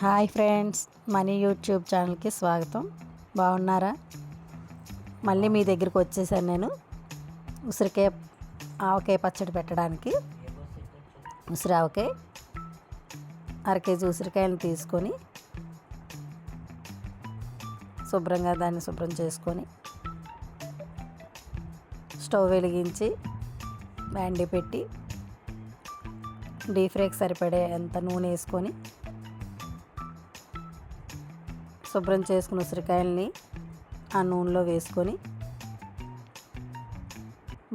Hi friends money YouTube ఛానల్కి స్వాగతం. బాగున్నారా? మళ్ళీ మీ దగ్గరికి వచ్చేసాను నేను. ఉసిరికాయ ఆవకాయ పచ్చడి పెట్టడానికి. ఉసిరి ఆవకాయ అర కేజీ ఉసిరికాయలు తీసుకొని శుభ్రంగా దాన్ని శుభ్రం చేసుకొని స్టవ్ వెలిగించి బ్యాండీ పెట్టి డీప్ ఫ్రైకి సరిపడే ఎంత నూనె వేసుకొని శుభ్రం చేసుకున్న ఉసిరికాయల్ని ఆ నూనెలో వేసుకొని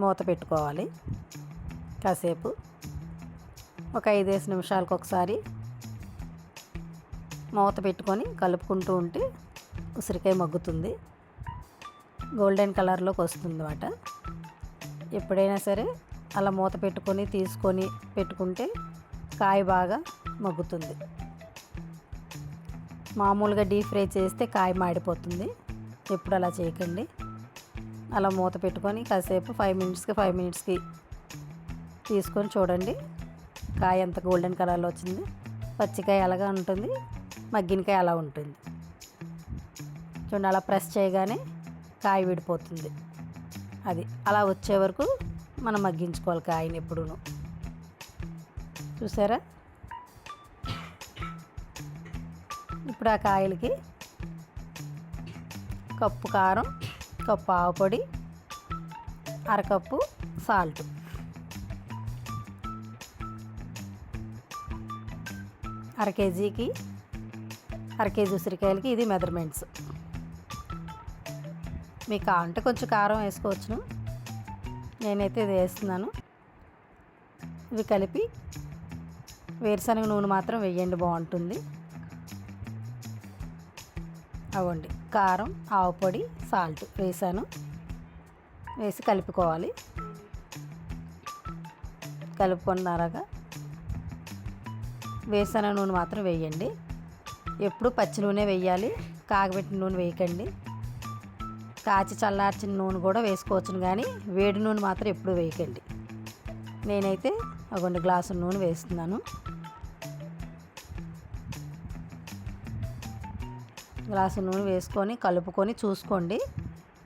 మూత పెట్టుకోవాలి. కాసేపు ఒక ఐదేసి నిమిషాలకు ఒకసారి మూత పెట్టుకొని కలుపుకుంటూ ఉంటే ఉసిరికాయ మగ్గుతుంది. గోల్డెన్ కలర్లోకి వస్తుంది అన్నమాట ఎప్పుడైనా సరే అలా మూత పెట్టుకొని తీసుకొని పెట్టుకుంటే కాయ బాగా మగ్గుతుంది. మామూలుగా డీప్ ఫ్రై చేస్తే కాయ మాడిపోతుంది. ఎప్పుడు అలా చేయకండి. అలా మూత పెట్టుకొని కాసేపు ఫైవ్ మినిట్స్కి ఫైవ్ మినిట్స్కి తీసుకొని చూడండి. కాయ ఎంత గోల్డెన్ కలర్లో వచ్చింది. పచ్చికాయ అలాగా ఉంటుంది. మగ్గినకాయ అలా ఉంటుంది. చూడండి అలా ప్రెస్ చేయగానే కాయ విడిపోతుంది. అది అలా వచ్చే వరకు మనం మగ్గించుకోవాలి కాయని ఎప్పుడూను. చూసారా? ఇప్పుడు ఆ కాయలకి కప్పు కారం కప్పు ఆవపొడి అరకప్పు సాల్ట్ అర కేజీకి అర కేజీ ఉసిరికాయలకి ఇది మెజర్మెంట్స్. మీకు కావాలంటే కొంచెం కారం వేసుకోవచ్చును. నేనైతే ఇది వేస్తున్నాను. ఇవి కలిపి వేరుశనగ నూనె మాత్రం వేయండి బాగుంటుంది. అవ్వండి. కారం ఆవుపొడి సాల్ట్ వేసాను. వేసి కలుపుకోవాలి. కలుపుకున్నారాగా వేసిన నూనె మాత్రం వేయండి. ఎప్పుడు పచ్చి నూనె వేయాలి కాగబెట్టిన నూనె వేయకండి. కాచి చల్లార్చిన నూనె కూడా వేసుకోవచ్చును కానీ వేడి నూనె మాత్రం ఎప్పుడు వేయకండి. నేనైతే ఒక రెండు గ్లాసుల నూనె వేస్తున్నాను. గ్లాసు నూనె వేసుకొని కలుపుకొని చూసుకోండి.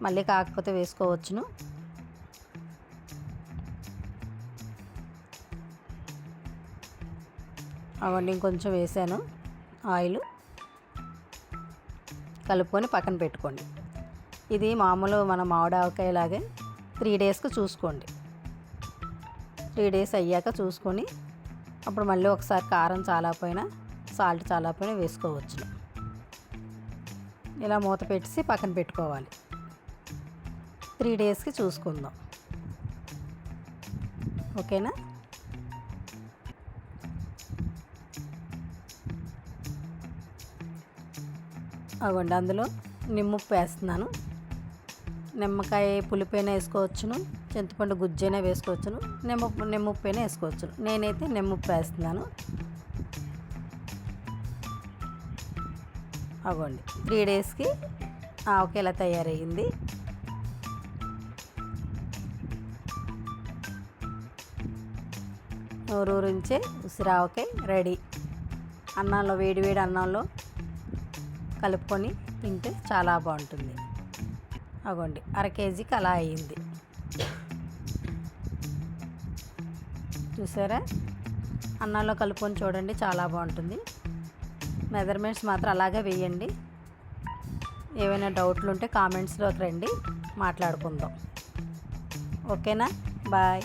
మళ్ళీ కాకపోతే వేసుకోవచ్చును. అవన్నీ ఇంకొంచెం వేసాను. ఆయిల్ కలుపుకొని పక్కన పెట్టుకోండి. ఇది మామూలు మన మామిడి ఆవకాయలాగే త్రీ డేస్కి చూసుకోండి. త్రీ డేస్ అయ్యాక చూసుకొని అప్పుడు మళ్ళీ ఒకసారి కారం చాలా పోయినా సాల్ట్ చాలా పోయినా వేసుకోవచ్చు ఇలా మూత పెట్టేసి పక్కన పెట్టుకోవాలి. త్రీ డేస్కి చూసుకుందాం. ఓకేనా? అవ్వండి అందులో నిమ్మప్పు వేస్తున్నాను. నిమ్మకాయ పులిపైన వేసుకోవచ్చును చింతపండు గుజ్జైనా వేసుకోవచ్చును నిమ్మ నిమ్మప్పైనా వేసుకోవచ్చును. నేనైతే నిమ్మప్పు వేస్తున్నాను. అవ్వండి త్రీ డేస్కి ఒకేలా తయారయ్యింది. నోరూరించే ఉసిరావకాయ రెడీ. అన్నంలో వేడి వేడి అన్నంలో కలుపుకొని తింటే చాలా బాగుంటుంది. అగోండి అర కేజీకి అలా అయ్యింది. చూసారా? అన్నంలో కలుపుకొని చూడండి చాలా బాగుంటుంది. మెజర్మెంట్స్ మాత్రం అలాగే వేయండి. ఏవైనా డౌట్లు ఉంటే కామెంట్స్లోకి రండి మాట్లాడుకుందాం. ఓకేనా? బాయ్.